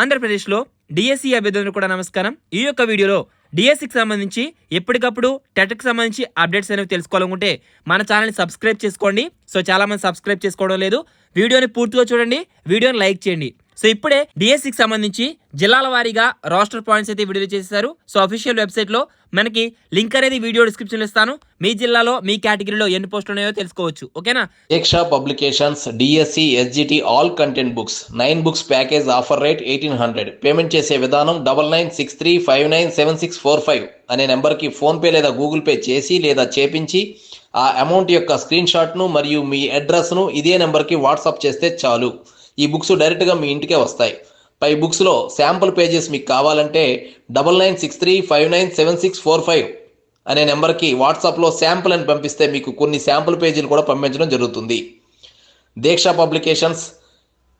ఆంధ్రప్రదేశ్లో డిఎస్సి అభ్యర్థులకు కూడా నమస్కారం. ఈ యొక్క వీడియోలో డిఎస్సికి సంబంధించి ఎప్పటికప్పుడు టెట్కి సంబంధించి అప్డేట్స్ అనేవి తెలుసుకోవాలనుకుంటే మన ఛానల్ని సబ్స్క్రైబ్ చేసుకోండి. సో చాలా మంది సబ్స్క్రైబ్ చేసుకోవడం లేదు. వీడియోని పూర్తిగా చూడండి. వీడియోని లైక్ చేయండి. సో ఇప్పుడే డిఎస్సికి సంబంధించి జిల్లాల వారీగా రాస్టర్ పాయింట్స్ అయితే విడుదల చేశారు. సో అఫీషియల్ వెబ్సైట్లో మనకి లింక్ అనేది వీడియో డిస్క్రిప్షన్లో ఇస్తాను. మీ జిల్లాలో మీ కేటగిరీలో ఎన్ని పోస్టులు ఉన్నాయో తెలుసుకోవచ్చు. ఓకేనా? Deeksha publications DSC SGT all content books nine books package offer rate eighteen hundred payment చేసే విధానం double nine six three five nine seven six four five అనే నెంబర్కి ఫోన్పే లేదా గూగుల్ పే చేసి లేదా చేపించి ఆ అమౌంట్ యొక్క స్క్రీన్ షాట్ను మరియు మీ అడ్రస్ను ఇదే నెంబర్కి వాట్సాప్ చేస్తే చాలు. ఈ బుక్స్ డైరెక్ట్గా మీ ఇంటికే వస్తాయి. పై బుక్స్లో శాంపుల్ పేజెస్ మీకు కావాలంటే double nine six three five nine seven six four five అనే నెంబర్కి వాట్సాప్లో శాంపుల్ అని పంపిస్తే మీకు కొన్ని శాంపుల్ పేజీలు కూడా పంపించడం జరుగుతుంది. దీక్ష పబ్లికేషన్స్.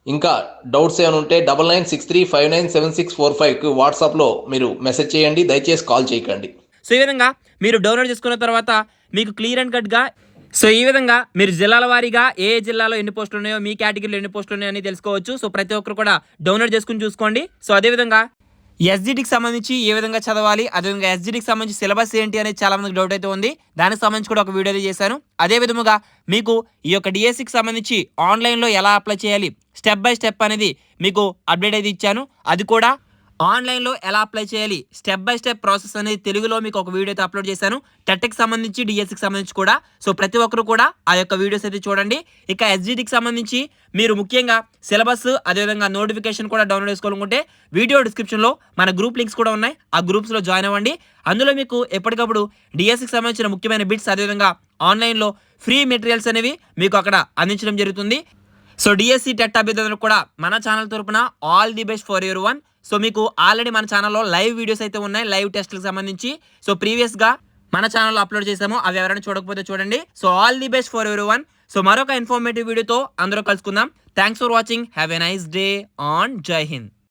ఇంకా డౌట్స్ ఏమైనా ఉంటే double nine six three five nine seven six four ఫైవ్కి వాట్సాప్లో మీరు మెసేజ్ చేయండి దయచేసి కాల్ చేయకండి. సో ఈ విధంగా మీరు డౌన్లోడ్ చేసుకున్న తర్వాత మీకు క్లియర్ అండ్ కట్గా సో ఈ విధంగా మీరు జిల్లాల వారీగా ఏ జిల్లాలో ఎన్ని పోస్టులు ఉన్నాయో మీ కేటగిరీలో ఎన్ని పోస్టులు ఉన్నాయో అని తెలుసుకోవచ్చు. సో ప్రతి ఒక్కరు కూడా డౌన్లోడ్ చేసుకుని చూసుకోండి. సో అదేవిధంగా ఎస్జిటికి సంబంధించి ఏ విధంగా చదవాలి అదేవిధంగా ఎస్జిటికి సంబంధించి సిలబస్ ఏంటి అనేది చాలా మందికి డౌట్ అయితే ఉంది. దానికి సంబంధించి కూడా ఒక వీడియో అయితే చేశాను అదే విధముగా మీకు ఈ యొక్క డిఎస్సికి సంబంధించి ఆన్లైన్లో ఎలా అప్లై చేయాలి స్టెప్ బై స్టెప్ అనేది మీకు అప్డేట్ అయితే ఇచ్చాను. అది కూడా ఆన్లైన్లో ఎలా అప్లై చేయాలి? స్టెప్ బై స్టెప్ ప్రాసెస్ అనేది తెలుగులో మీకు ఒక వీడియో అయితే అప్లోడ్ చేశాను. టెట్కి సంబంధించి డిఎస్సికి సంబంధించి కూడా. సో ప్రతి ఒక్కరు కూడా ఆ యొక్క వీడియోస్ అయితే చూడండి. ఇక ఎస్జిటికి సంబంధించి మీరు ముఖ్యంగా సిలబస్ అదేవిధంగా నోటిఫికేషన్ కూడా డౌన్లోడ్ చేసుకోవాలనుకుంటే వీడియో డిస్క్రిప్షన్లో మన గ్రూప్ లింక్స్ కూడా ఉన్నాయి. ఆ గ్రూప్స్లో జాయిన్ అవ్వండి. అందులో మీకు ఎప్పటికప్పుడు డిఎస్సికి సంబంధించిన ముఖ్యమైన బిట్స్ అదేవిధంగా ఆన్లైన్లో ఫ్రీ మెటీరియల్స్ అనేవి మీకు అక్కడ అందించడం జరుగుతుంది. సో డిఎస్సి టెట్ అభ్యర్థులకు కూడా మన ఛానల్ తరపున all the best for your one so మీకు ఆల్రెడీ మన ఛానల్లో లైవ్ వీడియోస్ అయితే ఉన్నాయి. లైవ్ టెస్ట్లకు సంబంధించి. సో ప్రీవియస్గా మన ఛానల్లో అప్లోడ్ చేసాము. అవి ఎవరైనా చూడకపోతే చూడండి. So all the best for every one so మరొక ఇన్ఫర్మేటివ్ వీడియోతో అందరూ కలుసుకుందాం. Thanks for watching have a nice day on జై హింద్